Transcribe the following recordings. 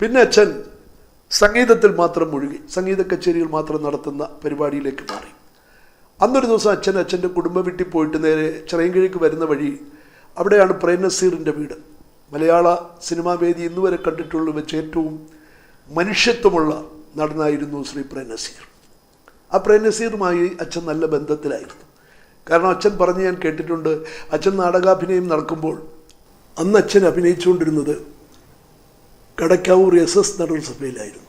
പിന്നെ അച്ഛൻ സംഗീതത്തിൽ മാത്രം മുഴുകി സംഗീത കച്ചേരികൾ മാത്രം നടത്തുന്ന പരിപാടിയിലേക്ക് മാറി. അന്നൊരു ദിവസം അച്ഛൻ അച്ഛന്റെ കുടുംബം വീട്ടിൽ പോയിട്ട് നേരെ ചിറയൻകിഴക്ക് വരുന്ന വഴി അവിടെയാണ് പ്രേംനസീറിന്റെ വീട്. മലയാള സിനിമാ വേദി ഇന്നുവരെ കണ്ടിട്ടുള്ള വെച്ച് ഏറ്റവും മനുഷ്യത്വമുള്ള നടനായിരുന്നു ശ്രീ പ്രേനസീർ. ആ പ്രേനസീറുമായി അച്ഛൻ നല്ല ബന്ധത്തിലായിരുന്നു. കാരണം അച്ഛൻ പറഞ്ഞ് ഞാൻ കേട്ടിട്ടുണ്ട് അച്ഛൻ നാടകാഭിനയം നടക്കുമ്പോൾ അന്ന് അച്ഛൻ അഭിനയിച്ചുകൊണ്ടിരുന്നത് കടക്കാവൂർ എസ് എസ് നടൻ സഭയിലായിരുന്നു.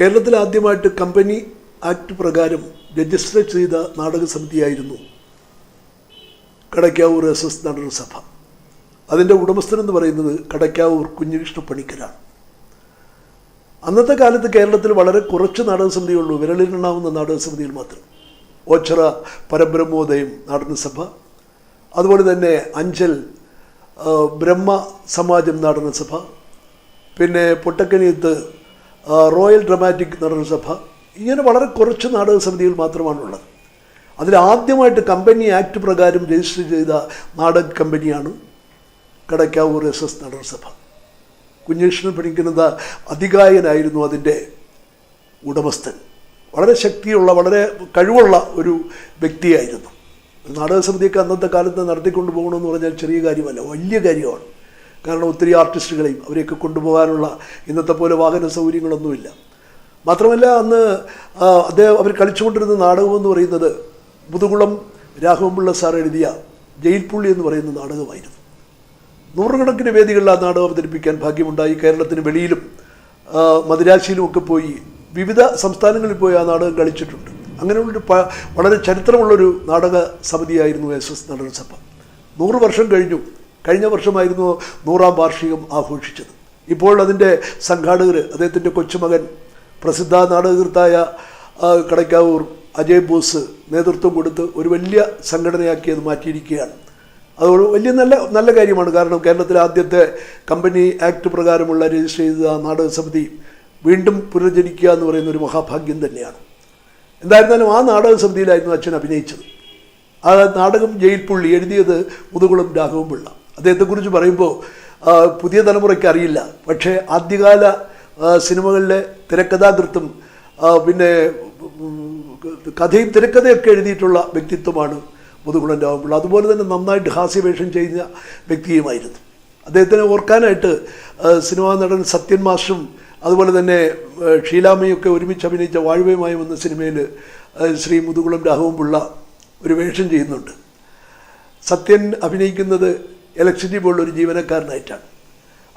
കേരളത്തിൽ ആദ്യമായിട്ട് കമ്പനി ആക്ട് പ്രകാരം രജിസ്റ്റർ ചെയ്ത നാടക സമിതിയായിരുന്നു കടക്കാവൂർ എസ് എസ് നടൻ സഭ. അതിന്റെ ഉടമസ്ഥനെന്ന് പറയുന്നത് കടക്കാവൂർ കുഞ്ഞികൃഷ്ണ പണിക്കരാണ്. അന്നത്തെ കാലത്ത് കേരളത്തിൽ വളരെ കുറച്ച് നാടക സമിതിയുള്ളൂ. വിരലിലുണ്ടാവുന്ന നാടക സമിതികൾ മാത്രം. ഓച്ചറ പരബ്രഹ്മോദയം നാടനസഭ അതുപോലെ തന്നെ അഞ്ചൽ ബ്രഹ്മ സമാജം നാടനസഭ പിന്നെ പൊട്ടക്കനിയത്ത് റോയൽ ഡ്രമാറ്റിക് നാടനസഭ ഇങ്ങനെ വളരെ കുറച്ച് നാടക സമിതികൾ മാത്രമാണുള്ളത്. അതിൽ ആദ്യമായിട്ട് കമ്പനി ആക്ട് പ്രകാരം രജിസ്റ്റർ ചെയ്ത നാടക കമ്പനിയാണ് കടക്കാവൂർ എസ് എസ് നാടകസഭ സഭ. കുഞ്ഞകൃഷ്ണൻ പഠിക്കുന്നത് അതികായനായിരുന്നു അതിന്റെ ഉടമസ്ഥൻ. വളരെ ശക്തിയുള്ള വളരെ കഴിവുള്ള ഒരു വ്യക്തിയായിരുന്നു. നാടക സമിതിയൊക്കെ അന്നത്തെ കാലത്ത് നടത്തിക്കൊണ്ട് പോകണമെന്ന് പറഞ്ഞാൽ ചെറിയ കാര്യമല്ല വലിയ കാര്യമാണ്. കാരണം ഒത്തിരി ആർട്ടിസ്റ്റുകളെയും അവരെയൊക്കെ കൊണ്ടുപോകാനുള്ള ഇന്നത്തെ പോലെ വാഹന സൗകര്യങ്ങളൊന്നുമില്ല. മാത്രമല്ല അന്ന് അദ്ദേഹം അവർ കളിച്ചുകൊണ്ടിരുന്ന നാടകം എന്ന് പറയുന്നത് മുതുകുളം രാഘവൻപിള്ള സാർ എഴുതിയ ജയിൽപ്പുള്ളി എന്ന് പറയുന്ന നാടകമായിരുന്നു. നൂറുകണക്കിന് വേദികളിൽ ആ നാടകം അവതരിപ്പിക്കാൻ ഭാഗ്യമുണ്ടായി. കേരളത്തിന് വെളിയിലും ആ, മദിരാശിയിലും ഒക്കെ പോയി വിവിധ സംസ്ഥാനങ്ങളിൽ പോയി ആ നാടകം കളിച്ചിട്ടുണ്ട്. അങ്ങനെയുള്ളൊരു പ വളരെ ചരിത്രമുള്ളൊരു നാടക സമിതിയായിരുന്നു എസ് എസ് നടനസഭ നൂറ് വർഷം കഴിഞ്ഞു. കഴിഞ്ഞ വർഷമായിരുന്നു നൂറാം വാർഷികം ആഘോഷിച്ചത്. ഇപ്പോൾ അതിന്റെ സംഘാടകർ അദ്ദേഹത്തിന്റെ കൊച്ചുമകൻ പ്രസിദ്ധ നാടകകൃത്തായ കടയ്ക്കാവൂർ അജയ് ബോസ് നേതൃത്വം കൊടുത്ത് ഒരു വലിയ സംഘടനയാക്കി അത് മാറ്റിയിരിക്കുകയാണ്. അത് വലിയ നല്ല നല്ല കാര്യമാണ്. കാരണം കേരളത്തിലെ ആദ്യത്തെ കമ്പനി ആക്ട് പ്രകാരമുള്ള രജിസ്റ്റർ ചെയ്ത നാടക സമിതി വീണ്ടും പുനർജനിക്കുക എന്ന് പറയുന്ന ഒരു മഹാഭാഗ്യം തന്നെയാണ്. എന്തായിരുന്നാലും ആ നാടക സമിതിയിലായിരുന്നു അച്ഛൻ അഭിനയിച്ചത്. ആ നാടകം ജയിൽ പുള്ളി എഴുതിയത് മുതുകുളം രാഘവൻ പിള്ള. അദ്ദേഹത്തെക്കുറിച്ച് പറയുമ്പോൾ പുതിയ തലമുറയ്ക്ക് അറിയില്ല. പക്ഷേ ആദ്യകാല സിനിമകളിലെ തിരക്കഥാകൃത്തും പിന്നെ കഥയും തിരക്കഥയൊക്കെ എഴുതിയിട്ടുള്ള വ്യക്തിത്വമാണ് മുതുകുളം രാഘവൻപിള്ള അതുപോലെ തന്നെ നന്നായിട്ട് ഹാസ്യവേഷം ചെയ്യുന്ന വ്യക്തിയുമായിരുന്നു. അദ്ദേഹത്തിനെ ഓർക്കാനായിട്ട് സിനിമാ നടൻ സത്യൻ മാഷും അതുപോലെ തന്നെ ഷീലാമയൊക്കെ ഒരുമിച്ച് അഭിനയിച്ച വാഴവയുമായി വന്ന സിനിമയിൽ ശ്രീ മുതുകുളം രാഘവൻപിള്ള ഒരു വേഷം ചെയ്യുന്നുണ്ട്. സത്യൻ അഭിനയിക്കുന്നത് ഇലക്ട്രിസിറ്റി ഒരു ജീവനക്കാരനായിട്ടാണ്.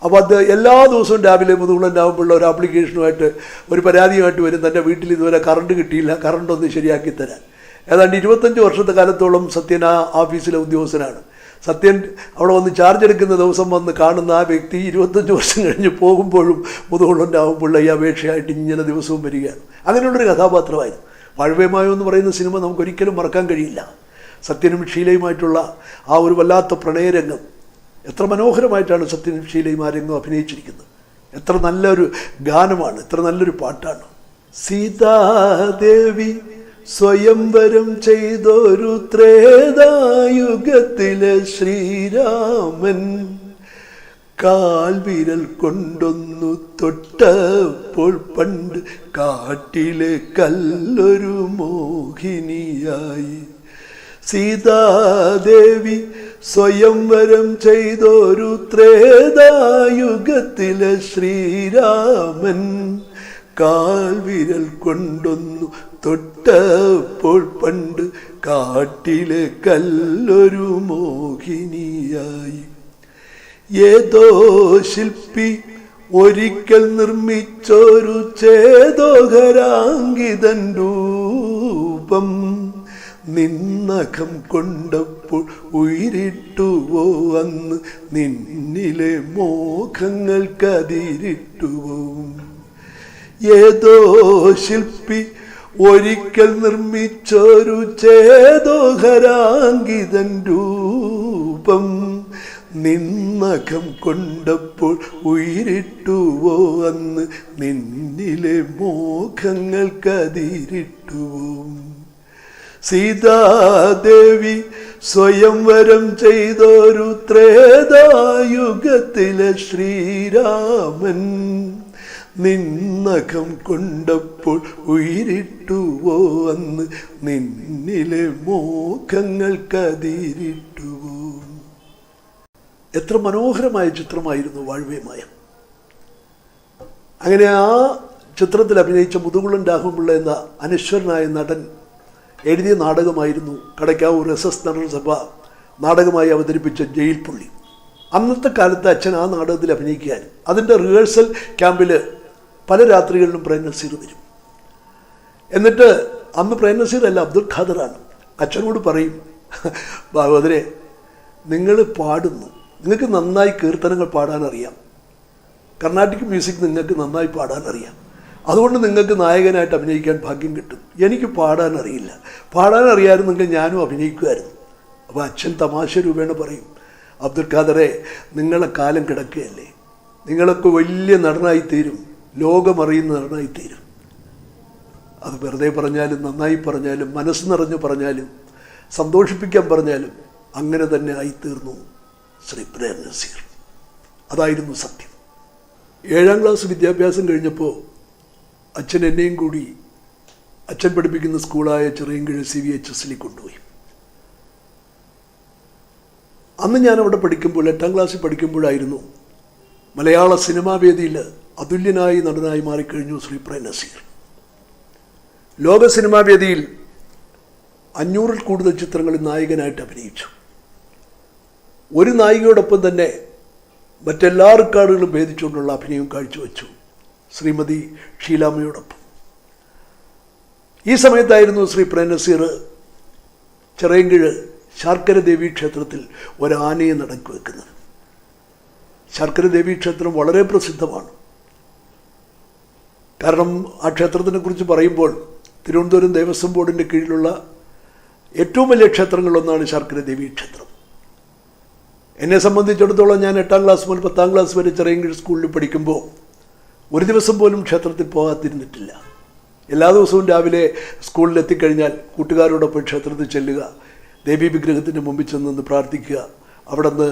അപ്പോൾ അത് എല്ലാ ദിവസവും രാവിലെ മുതുകുളം രാവുമ്പോൾ ഒരു ആപ്ലിക്കേഷനുമായിട്ട് ഒരു പരാതിയുമായിട്ട് വരും. തന്റെ വീട്ടിൽ ഇതുവരെ കറണ്ട് കിട്ടിയില്ല. കറണ്ട് ഒന്ന് ശരിയാക്കി തരാൻ. ഏതാണ്ട് ഇരുപത്തഞ്ച് വർഷത്തെ കാലത്തോളം സത്യൻ ആ ഓഫീസിലെ ഉദ്യോഗസ്ഥനാണ്. സത്യൻ അവിടെ വന്ന് ചാർജ് എടുക്കുന്ന ദിവസം വന്ന് കാണുന്ന ആ വ്യക്തി ഇരുപത്തഞ്ച് വർഷം കഴിഞ്ഞ് പോകുമ്പോഴും മുതുകുളം രാവുമ്പോൾ ഈ അപേക്ഷയായിട്ട് ഇങ്ങനെ ദിവസവും വരികയാണ്. അങ്ങനെയുള്ളൊരു കഥാപാത്രമായിരുന്നു വാഴവേമായോ എന്ന് പറയുന്ന സിനിമ നമുക്കൊരിക്കലും മറക്കാൻ കഴിയില്ല. സത്യനും ഷീലയുമായിട്ടുള്ള ആ ഒരു വല്ലാത്ത പ്രണയരംഗം എത്ര മനോഹരമായിട്ടാണ് സത്യനും ഷീലയും ആ രംഗം അഭിനയിച്ചിരിക്കുന്നത്. എത്ര നല്ലൊരു ഗാനമാണ് എത്ര നല്ലൊരു പാട്ടാണ്. സീതാദേവി സ്വയംവരം ചെയ്തൊരു ത്രേതായുഗത്തിലെ ശ്രീരാമൻ. കാൽവിരൽ കൊണ്ടൊന്നു തൊട്ടപ്പോൾ പണ്ട് കാട്ടിലെ കല്ലൊരു മോഹിനിയായി. സീതാദേവി സ്വയംവരം ചെയ്തൊരു ത്രേതായുഗത്തിലെ ശ്രീരാമൻ. കാൽവിരൽ കൊണ്ടൊന്നു തൊട്ടപ്പോൾ പണ്ട് കാട്ടിലെ കല്ലൊരു മോഹിനിയായി. ഏതോ ശില്പി ഒരിക്കൽ നിർമ്മിച്ചൊരു ചേതോഹരാങ്കിതൻ രൂപം നിന്നകം കൊണ്ടപ്പോൾ ഉയരിട്ടുവോ അന്ന് നിന്നിലെ മോഹങ്ങൾക്കതിരിട്ടുവോ ഏതോ ശില്പി ഒരിക്കൽ നിർമ്മിച്ചൊരു ചേതോഹരാങ്കിതൻ രൂപം നിന്നകം കൊണ്ടപ്പോൾ ഉയിരിട്ടുവോ അന്ന് നിന്നിലെ മോഹങ്ങൾ കതിരിട്ടുവോ സീതാദേവി സ്വയംവരം ചെയ്തൊരു ത്രേതായുഗത്തിലെ ശ്രീരാമൻ നിന്നകം കൊണ്ടപ്പോൾ ഉയരിട്ടുവോ അന്ന്. നിന്നിലെ മോഹങ്ങൾ കതിരിട്ടുവോ എത്ര മനോഹരമായ ചിത്രമായിരുന്നു വാഴ്വേമായ അങ്ങനെ ആ ചിത്രത്തിൽ അഭിനയിച്ച മുതുകുളൻ രാഘവപിള്ള എന്ന അനശ്വരനായ നടൻ എഴുതിയ നാടകമായിരുന്നു കടയ്ക്കാവൂർ എസ് എസ് നടനസഭ നാടകമായി അവതരിപ്പിച്ച ജയിൽ പുള്ളി. അന്നത്തെ കാലത്ത് അച്ഛൻ ആ നാടകത്തിൽ അഭിനയിക്കാൻ അതിന്റെ റിഹേഴ്സൽ ക്യാമ്പിൽ പല രാത്രികളിലും പ്രേം നസീർ വരും. എന്നിട്ട് അന്ന് പ്രേം നസീർ അല്ല അബ്ദുൽ ഖാദറാണ്. അച്ഛനോട് പറയും ഭാഗവതരെ നിങ്ങൾ പാടുന്നു. നിങ്ങൾക്ക് നന്നായി കീർത്തനങ്ങൾ പാടാനറിയാം കർണാട്ടിക് മ്യൂസിക് നിങ്ങൾക്ക് നന്നായി പാടാനറിയാം അതുകൊണ്ട് നിങ്ങൾക്ക് നായകനായിട്ട് അഭിനയിക്കാൻ ഭാഗ്യം കിട്ടും. എനിക്ക് പാടാൻ അറിയില്ല. പാടാൻ ഞാനും അഭിനയിക്കുമായിരുന്നു. അപ്പോൾ അച്ഛൻ തമാശ രൂപേണ പറയും അബ്ദുൽ ഖാദറെ നിങ്ങളെ കാലം കിടക്കുകയല്ലേ. നിങ്ങളൊക്കെ വലിയ നടനായി തീരും ലോകമറിയുന്ന നടനായി തീരും. അത് വെറുതെ പറഞ്ഞാലും നന്നായി പറഞ്ഞാലും മനസ്സ് നിറഞ്ഞു പറഞ്ഞാലും സന്തോഷിപ്പിക്കാൻ പറഞ്ഞാലും അങ്ങനെ തന്നെ ആയിത്തീർന്നു ശ്രീ പ്രേം നസീർ അതായിരുന്നു സത്യം. ഏഴാം ക്ലാസ് വിദ്യാഭ്യാസം കഴിഞ്ഞപ്പോൾ അച്ഛൻ എന്നെയും കൂടി അച്ഛൻ പഠിപ്പിക്കുന്ന സ്കൂളായ ചെറിയങ്കിഴ് സി വി എച്ച് എസിൽ കൊണ്ടുപോയി. അന്ന് ഞാൻ അവിടെ പഠിക്കുമ്പോൾ എട്ടാം ക്ലാസ്സിൽ പഠിക്കുമ്പോഴായിരുന്നു മലയാള സിനിമാ വേദിയിൽ അതുല്യനായി നടനായി മാറിക്കഴിഞ്ഞു ശ്രീ പ്രേം നസീർ. ലോക സിനിമാ വേദിയിൽ അഞ്ഞൂറിൽ കൂടുതൽ ചിത്രങ്ങളിൽ നായകനായിട്ട് അഭിനയിച്ചു. ഒരു നായികയോടൊപ്പം തന്നെ മറ്റെല്ലാ റെക്കോർഡുകളും ഭേദിച്ചുകൊണ്ടുള്ള അഭിനയം കാഴ്ചവെച്ചു ശ്രീമതി ഷീലാമ്മയോടൊപ്പം. ഈ സമയത്തായിരുന്നു ശ്രീ പ്രേംനസീർ ചെറിയങ്കിഴ് ശർക്കര ദേവി ക്ഷേത്രത്തിൽ ഒരാനയെ നടക്കി വെക്കുന്നത് ശർക്കര ദേവി ക്ഷേത്രം വളരെ പ്രസിദ്ധമാണ്. കാരണം ആ ക്ഷേത്രത്തിനെ കുറിച്ച് പറയുമ്പോൾ തിരുവനന്തപുരം ദേവസ്വം ബോർഡിന്റെ കീഴിലുള്ള ഏറ്റവും വലിയ ക്ഷേത്രങ്ങളിലൊന്നാണ് ശർക്കര ദേവി ക്ഷേത്രം. എന്നെ സംബന്ധിച്ചിടത്തോളം ഞാൻ എട്ടാം ക്ലാസ് മുതൽ പത്താം ക്ലാസ് വരെ ചെറിയ സ്കൂളിൽ പഠിക്കുമ്പോൾ ഒരു ദിവസം പോലും ക്ഷേത്രത്തിൽ പോകാതിരുന്നിട്ടില്ല. എല്ലാ ദിവസവും രാവിലെ സ്കൂളിൽ എത്തിക്കഴിഞ്ഞാൽ കൂട്ടുകാരോടൊപ്പം ക്ഷേത്രത്തിൽ ചെല്ലുക ദേവീ വിഗ്രഹത്തിന്റെ മുമ്പിൽ ചെന്ന് പ്രാർത്ഥിക്കുക അവിടെ നിന്ന്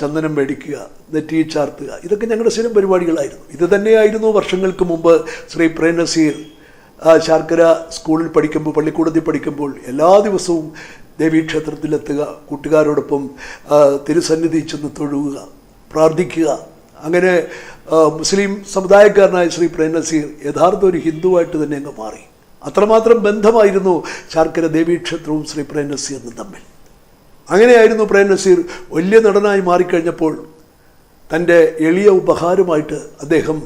ചന്ദനം മേടിക്കുക നെറ്റി ചാർത്തുക. ഇതൊക്കെ ഞങ്ങളുടെ സ്ഥിരം പരിപാടികളായിരുന്നു. ഇത് തന്നെയായിരുന്നു വർഷങ്ങൾക്ക് മുമ്പ് ശ്രീ പ്രേംനസീർ ശർക്കര സ്കൂളിൽ പഠിക്കുമ്പോൾ പള്ളിക്കൂടത്തിൽ പഠിക്കുമ്പോൾ എല്ലാ ദിവസവും ദേവീക്ഷേത്രത്തിലെത്തുക കൂട്ടുകാരോടൊപ്പം തിരുസന്നിധി ചെന്ന് തൊഴുക പ്രാർത്ഥിക്കുക. അങ്ങനെ മുസ്ലിം സമുദായക്കാരനായ ശ്രീ പ്രേംനസീർ യഥാർത്ഥ ഒരു ഹിന്ദുവായിട്ട് തന്നെ അങ്ങ് മാറി. അത്രമാത്രം ബന്ധമായിരുന്നു ശാർക്കര ദേവീക്ഷേത്രവും ശ്രീ പ്രേംനസീറിനും തമ്മിൽ. അങ്ങനെയായിരുന്നു പ്രേം നസീർ. വലിയ നടനായി മാറിക്കഴിഞ്ഞപ്പോൾ തന്റെ എളിയ ഉപഹാരമായിട്ട് അദ്ദേഹം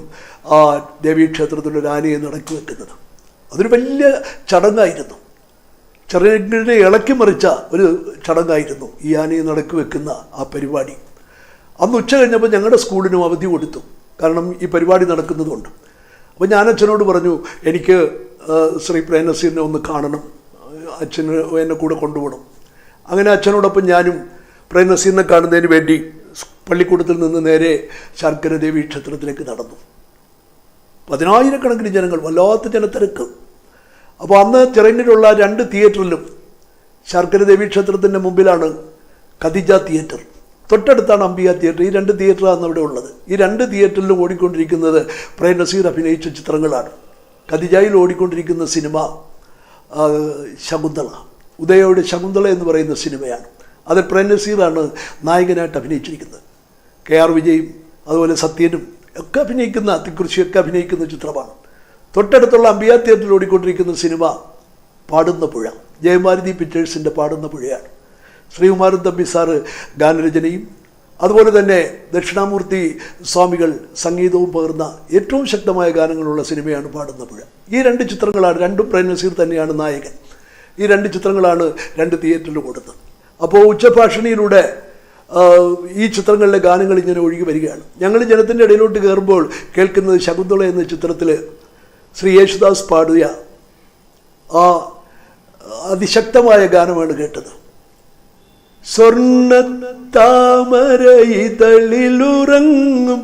ആ ദേവീക്ഷേത്രത്തിന്റെ ഒരു ആനയെ നടക്കി വെക്കുന്നത്. അതൊരു വലിയ ചടങ്ങായിരുന്നു. ചെറിയ ഇളക്കി മറിച്ച ഒരു ചടങ്ങായിരുന്നു ഈ ആനയെ നടക്കി വെക്കുന്ന ആ പരിപാടി. അന്ന് ഉച്ച കഴിഞ്ഞപ്പോൾ ഞങ്ങളുടെ സ്കൂളിനും അവധി കൊടുത്തു. കാരണം ഈ പരിപാടി നടക്കുന്നതുകൊണ്ട്. അപ്പോൾ ഞാൻ അച്ഛനോട് പറഞ്ഞു എനിക്ക് ശ്രീ പ്രേം നസീറിനെ ഒന്ന് കാണണം. അച്ഛന് എന്നെ കൂടെ കൊണ്ടുപോകണം. അങ്ങനെ അച്ഛനോടൊപ്പം ഞാനും പ്രേം നസീറിനെ കാണുന്നതിന് വേണ്ടി പള്ളിക്കൂടത്തിൽ നിന്ന് നേരെ ശർക്കര ദേവി ക്ഷേത്രത്തിലേക്ക് നടന്നു. പതിനായിരക്കണക്കിന് ജനങ്ങൾ വല്ലാത്ത ജനത്തിരക്ക്. അപ്പോൾ അന്ന് തിരഞ്ഞിലുള്ള രണ്ട് തിയേറ്ററിലും ശർക്കര ദേവി ക്ഷേത്രത്തിന്റെ മുമ്പിലാണ് ഖദിജ തിയേറ്റർ. തൊട്ടടുത്താണ് അംബിക തിയേറ്റർ. ഈ രണ്ട് തിയേറ്ററാണ് അവിടെ ഉള്ളത്. ഈ രണ്ട് തിയേറ്ററിലും ഓടിക്കൊണ്ടിരിക്കുന്നത് പ്രേം നസീർ അഭിനയിച്ച ചിത്രങ്ങളാണ്. ഖദിജയിൽ ഓടിക്കൊണ്ടിരിക്കുന്ന സിനിമ ശകുന്തള. ഉദയയുടെ ശകുന്തള എന്ന് പറയുന്ന സിനിമയാണ്. അതിൽ പ്രേംനസീറാണ് നായകനായിട്ട് അഭിനയിച്ചിരിക്കുന്നത്. കെ ആർ വിജയും അതുപോലെ സത്യനും ഒക്കെ അഭിനയിക്കുന്ന തിക്കുറിശിയൊക്കെ അഭിനയിക്കുന്ന ചിത്രമാണ്. തൊട്ടടുത്തുള്ള അംബിയ തിയേറ്ററിൽ ഓടിക്കൊണ്ടിരിക്കുന്ന സിനിമ പാടുന്ന പുഴ. ജയമാരുതി പിക്ചേഴ്സിന്റെ പാടുന്ന പുഴയാണ്. ശ്രീകുമാരൻ തമ്പി സാറ് ഗാനരചനയും അതുപോലെ തന്നെ ദക്ഷിണാമൂർത്തി സ്വാമികൾ സംഗീതവും പകർന്ന ഏറ്റവും ശക്തമായ ഗാനങ്ങളുള്ള സിനിമയാണ് പാടുന്ന പുഴ. ഈ രണ്ട് ചിത്രങ്ങളാണ് രണ്ടും പ്രേംനസീർ തന്നെയാണ് നായകൻ. ഈ രണ്ട് ചിത്രങ്ങളാണ് രണ്ട് തിയേറ്ററിൽ കൊടുത്തത്. അപ്പോൾ ഉച്ചഭാഷണിയിലൂടെ ഈ ചിത്രങ്ങളിലെ ഗാനങ്ങൾ ഇങ്ങനെ ഒഴുകി വരികയാണ്. ഞങ്ങൾ ജനത്തിന്റെ ഇടയിലോട്ട് കയറുമ്പോൾ കേൾക്കുന്നത് ശകുന്തള എന്ന ചിത്രത്തിൽ ശ്രീ യേശുദാസ് പാടിയ ആ അതിശക്തമായ ഗാനമാണ് കേട്ടത്. സ്വർണത്താമര ഇതളിലുറങ്ങും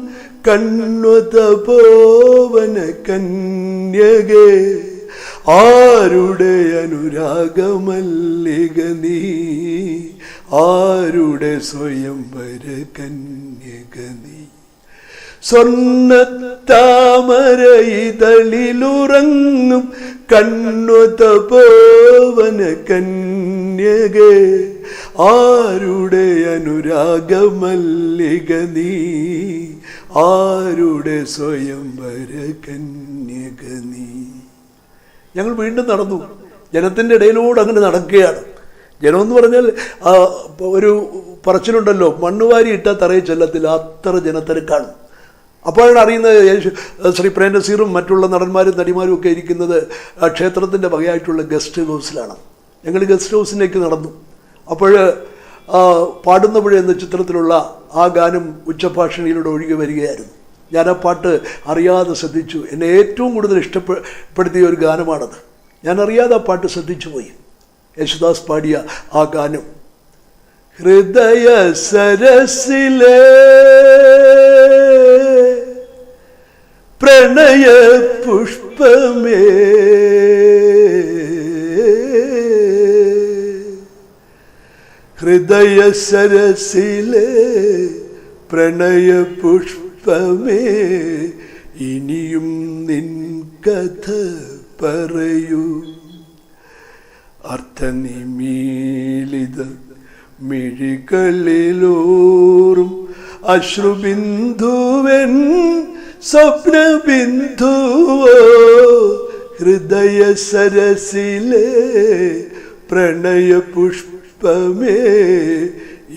കണ്ണുത പോവന കന്യകേ. ആരുടെ അനുരാഗമല്ലിക നീ? ആരുടെ സ്വയംവര കന്യക നീ? സ്വർണ താമരയിതളിലുറങ്ങും കണ്ണുത പോവന കന്യക. ആരുടെ അനുരാഗമല്ലിക നീ? ആരുടെ സ്വയംവര കന്യക നീ? ഞങ്ങൾ വീണ്ടും നടന്നു. ജനത്തിന്റെ ഇടയിലൂടെ അങ്ങനെ നടക്കുകയാണ്. ജനം എന്ന് പറഞ്ഞാൽ ഒരു പറച്ചിലുണ്ടല്ലോ മണ്ണുവാരി ഇട്ടാൽ തറയിൽ ചെല്ലത്തില്ല അത്ര ജനത്തിരക്കാണ്. അപ്പോഴാണ് അറിയുന്നത് യേശു ശ്രീ പ്രേംനസീറും മറ്റുള്ള നടന്മാരും നടിമാരും ഒക്കെ ഇരിക്കുന്നത് ക്ഷേത്രത്തിന്റെ വകയായിട്ടുള്ള ഗസ്റ്റ് ഹൗസിലാണ്. ഞങ്ങൾ ഗസ്റ്റ് ഹൗസിലേക്ക് നടന്നു. അപ്പോൾ പാടുന്ന പുഴ എന്ന ചിത്രത്തിലുള്ള ആ ഗാനം ഉച്ചഭാഷണിയിലൂടെ ഒഴുകി വരികയായിരുന്നു. ഞാൻ ആ പാട്ട് അറിയാതെ ശ്രദ്ധിച്ചു. എന്നെ ഏറ്റവും കൂടുതൽ ഇഷ്ടപ്പെടുത്തിയ ഒരു ഗാനമാണത്. ഞാൻ അറിയാതെ ആ പാട്ട് ശ്രദ്ധിച്ചു പോയി. യേശുദാസ് പാടിയ ആ ഗാനം. ഹൃദയ സരസിലെ പ്രണയ പുഷ്പമേ ഹൃദയ സരസിലെ പ്രണയ പുഷ്പമേ ഇനിയും നിൻ കഥ പറയൂ. അർത്ഥനിമീലിത മിഴികളിലോറും അശ്രുബിന്ദുവൻ സ്വപ്നബിന്ദുവോ ഹൃദയ സരസിലെ പ്രണയ പുഷ്പമേ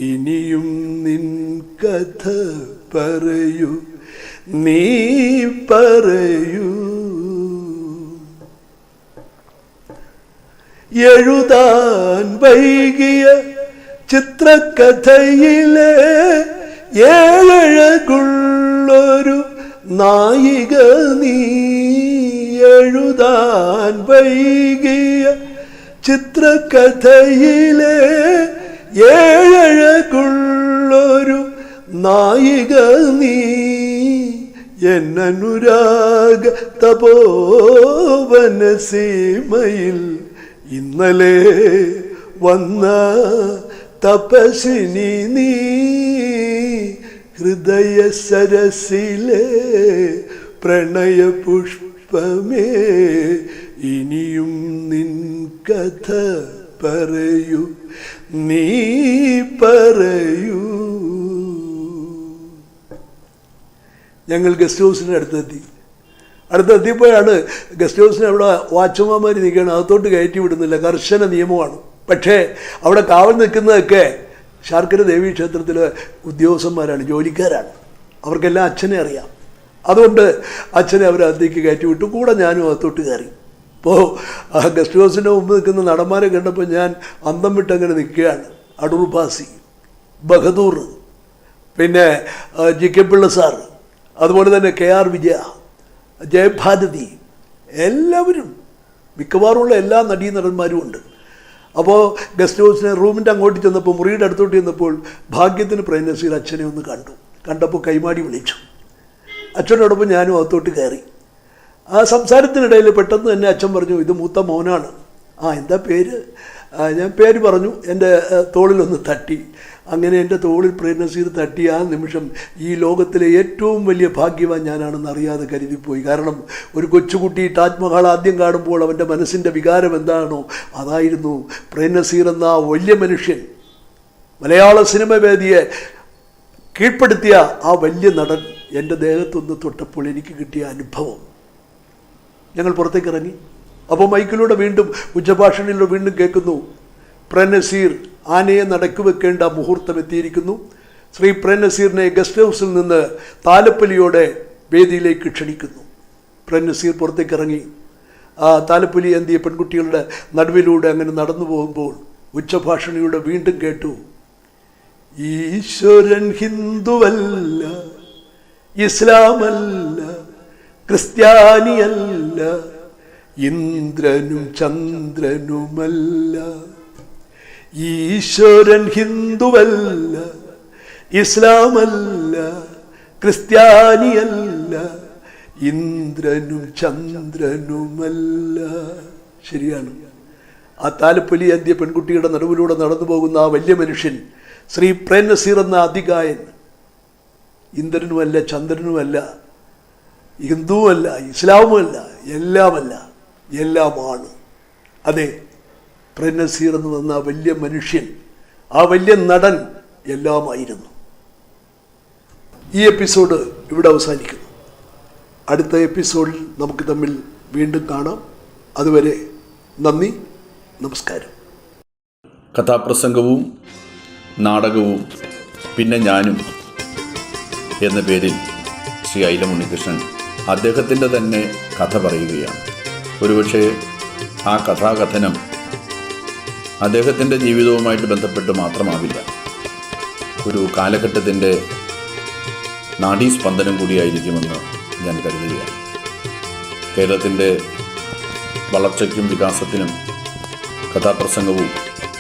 ഇനിയും നിൻ കഥ പറയൂ നീ പറയൂ. എഴുതാൻ വൈകിയ ചിത്രകഥയിലെ ഏഴകുള്ളൊരു നായിക നീ എഴുതാൻ വൈകിയ ചിത്രകഥയിലെ ഏഴഴകുള്ളൊരു നായിക നീ എന്നനുരാഗ തപോവന സീമയിൽ ഇന്നലെ വന്ന തപസിനി നീ ഹൃദയ സരസിലെ പ്രണയ പുഷ്പമേ ഇനിയും നിൻ കഥ പറയൂ നീ പറയൂ. ഞങ്ങൾ ഗസ്റ്റ് ഹൗസിന്റെ അടുത്തെത്തി. അടുത്തെത്തിയപ്പോഴാണ് ഗസ്റ്റ് ഹൗസിന് അവിടെ വാച്ച്മാന്മാർ നിൽക്കുകയാണ്. അകത്തോട്ട് കയറ്റി വിടുന്നില്ല. കർശന നിയമമാണ്. പക്ഷേ അവിടെ കാവൽ നിൽക്കുന്നതൊക്കെ ശാർക്കര ദേവീ ക്ഷേത്രത്തിലെ ഉദ്യോഗസ്ഥന്മാരാണ് ജോലിക്കാരാണ്. അവർക്കെല്ലാം അച്ഛനെ അറിയാം. അതുകൊണ്ട് അച്ഛനെ അവർ അതിലേക്ക് കയറ്റി വിട്ടു. കൂടെ ഞാനും അകത്തോട്ട് കയറി. അപ്പോൾ ആ ഗസ്റ്റ് ഹൗസിന്റെ മുമ്പ് നിൽക്കുന്ന നടന്മാരെ കണ്ടപ്പോൾ ഞാൻ അന്തം വിട്ടങ്ങനെ നിൽക്കുകയാണ്. അടൂർ ബാസി ബഹദൂർ പിന്നെ ജി കെ പിള്ള സാർ അതുപോലെ തന്നെ കെ ആർ വിജയ ജയഭാരതി എല്ലാവരും മിക്കവാറുമുള്ള എല്ലാ നടീ നടന്മാരും ഉണ്ട്. അപ്പോൾ ഗസ്റ്റ് ഹൗസിന് റൂമിന്റെ അങ്ങോട്ട് ചെന്നപ്പോൾ മുറിയുടെ അടുത്തോട്ട് ചെന്നപ്പോൾ ഭാഗ്യത്തിന് പ്രേംനസീർ അച്ഛനെ ഒന്ന് കണ്ടു. കണ്ടപ്പോൾ കൈമാടി വിളിച്ചു. അച്ഛനോടൊപ്പം ഞാനും അകത്തോട്ട് കയറി. ആ സംസാരത്തിനിടയിൽ പെട്ടെന്ന് തന്നെ അച്ഛൻ പറഞ്ഞു ഇത് മൂത്ത മോനാണ്. ആ എന്താ പേര്? ഞാൻ പേര് പറഞ്ഞു എന്റെ തോളിലൊന്ന് തട്ടി. അങ്ങനെ എന്റെ തോളിൽ പ്രേരണസീർ തട്ടി. ആ നിമിഷം ഈ ലോകത്തിലെ ഏറ്റവും വലിയ ഭാഗ്യവാൻ ഞാനാണെന്ന് അറിയാതെ കരുതിപ്പോയി. കാരണം ഒരു കൊച്ചുകുട്ടി താജ്മഹൽ ആദ്യം കാണുമ്പോൾ അവന്റെ മനസ്സിന്റെ വികാരം എന്താണോ അതായിരുന്നു പ്രേരണസീർ എന്ന ആ വലിയ മനുഷ്യൻ. മലയാള സിനിമ വേദിയെ കീഴ്പ്പെടുത്തിയ ആ വലിയ നടൻ എന്റെ ദേഹത്തൊന്ന് തൊട്ടപ്പോൾ എനിക്ക് കിട്ടിയ അനുഭവം. ഞങ്ങൾ പുറത്തേക്ക് ഇറങ്ങി. അപ്പോൾ മൈക്കിലൂടെ വീണ്ടും ഉച്ചഭാഷണിലൂടെ വീണ്ടും കേൾക്കുന്നു. പ്രനസീർ ആനയെ നടക്കു വെക്കേണ്ട മുഹൂർത്തം എത്തിയിരിക്കുന്നു. ശ്രീ പ്രനസീറിനെ ഗസ്റ്റ് ഹൗസിൽ നിന്ന് താലപ്പൊലിയോടെ വേദിയിലേക്ക് ക്ഷണിക്കുന്നു. പ്രനസീർ പുറത്തേക്ക് ഇറങ്ങി ആ താലപ്പൊലി എന്തിയ പെൺകുട്ടികളുടെ നടുവിലൂടെ അങ്ങനെ നടന്നു പോകുമ്പോൾ ഉച്ചഭാഷണിയുടെ വീണ്ടും കേട്ടു. ഈശ്വരൻ ഹിന്ദുവല്ല ഇസ്ലാമല്ല ക്രിസ്ത്യാനിയല്ല ഇന്ദ്രനും ചന്ദ്രനുമല്ല ഈശ്വരൻ ഹിന്ദുവല്ല ഇസ്ലാമല്ല ക്രിസ്ത്യാനിയല്ല ഇന്ദ്രനും ചന്ദ്രനുമല്ല. ശരിയാണ്. ആ താലപ്പൊലി അന്ത്യ പെൺകുട്ടിയുടെ നടുവിലൂടെ നടന്നു പോകുന്ന ആ വലിയ മനുഷ്യൻ ശ്രീ പ്രേം നസീർ എന്ന അതികായൻ ഇന്ദ്രനുമല്ല ചന്ദ്രനുമല്ല ഹിന്ദുവുമല്ല ഇസ്ലാമുമല്ല എല്ലാമല്ല. എല്ലാമാണ്. അതെ പ്രനസീർ നസീർ എന്ന് വന്ന ആ വലിയ മനുഷ്യൻ ആ വലിയ നടൻ എല്ലാമായിരുന്നു. ഈ എപ്പിസോഡ് ഇവിടെ അവസാനിക്കുന്നു. അടുത്ത എപ്പിസോഡിൽ നമുക്ക് തമ്മിൽ വീണ്ടും കാണാം. അതുവരെ നന്ദി നമസ്കാരം. കഥാപ്രസംഗവും നാടകവും പിന്നെ ഞാനും എന്ന പേരിൽ ശ്രീ ഐല ഉണ്ണികൃഷ്ണൻ അദ്ദേഹത്തിന്റെ തന്നെ കഥ പറയുകയാണ്. ഒരുപക്ഷെ ആ കഥാകഥനം അദ്ദേഹത്തിന്റെ ജീവിതവുമായിട്ട് ബന്ധപ്പെട്ട് മാത്രമാവില്ല. ഒരു കാലഘട്ടത്തിന്റെ നാഡീസ്പന്ദനം കൂടിയായിരിക്കുമെന്ന് ഞാൻ കരുതുകയാണ്. കേരളത്തിന്റെ വളർച്ചയ്ക്കും വികാസത്തിനും കഥാപ്രസംഗവും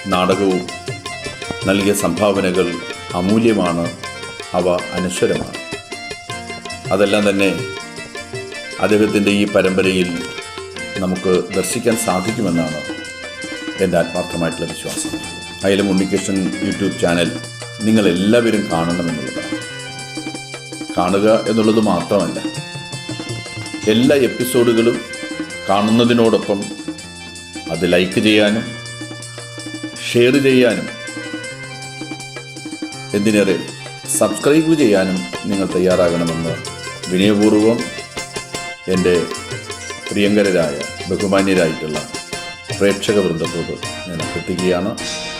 നാടകവും നൽകിയ സംഭാവനകൾ അമൂല്യമാണ് അവ അനശ്വരമാണ്. അതെല്ലാം തന്നെ അദ്ദേഹത്തിന്റെ ഈ പരമ്പരയിൽ നമുക്ക് ദർശിക്കാൻ സാധിക്കുമെന്നാണ് എന്റെ ആത്മാർത്ഥമായിട്ടുള്ള വിശ്വാസം. അയലും ഉണ്ണികൃഷ്ണൻ യൂട്യൂബ് ചാനൽ നിങ്ങളെല്ലാവരും കാണണമെന്നുള്ളതാണ്. കാണുക എന്നുള്ളത് മാത്രമല്ല എല്ലാ എപ്പിസോഡുകളും കാണുന്നതിനോടൊപ്പം അത് ലൈക്ക് ചെയ്യാനും ഷെയർ ചെയ്യാനും എന്തിനേറെ സബ്സ്ക്രൈബ് ചെയ്യാനും നിങ്ങൾ തയ്യാറാകണമെന്ന് വിനയപൂർവം എന്റെ പ്രിയങ്കരരായ ബഹുമാന്യരായിട്ടുള്ള പ്രേക്ഷക വൃന്ദത്തോട് ഞാൻ അഭ്യർത്ഥിക്കുകയാണ്.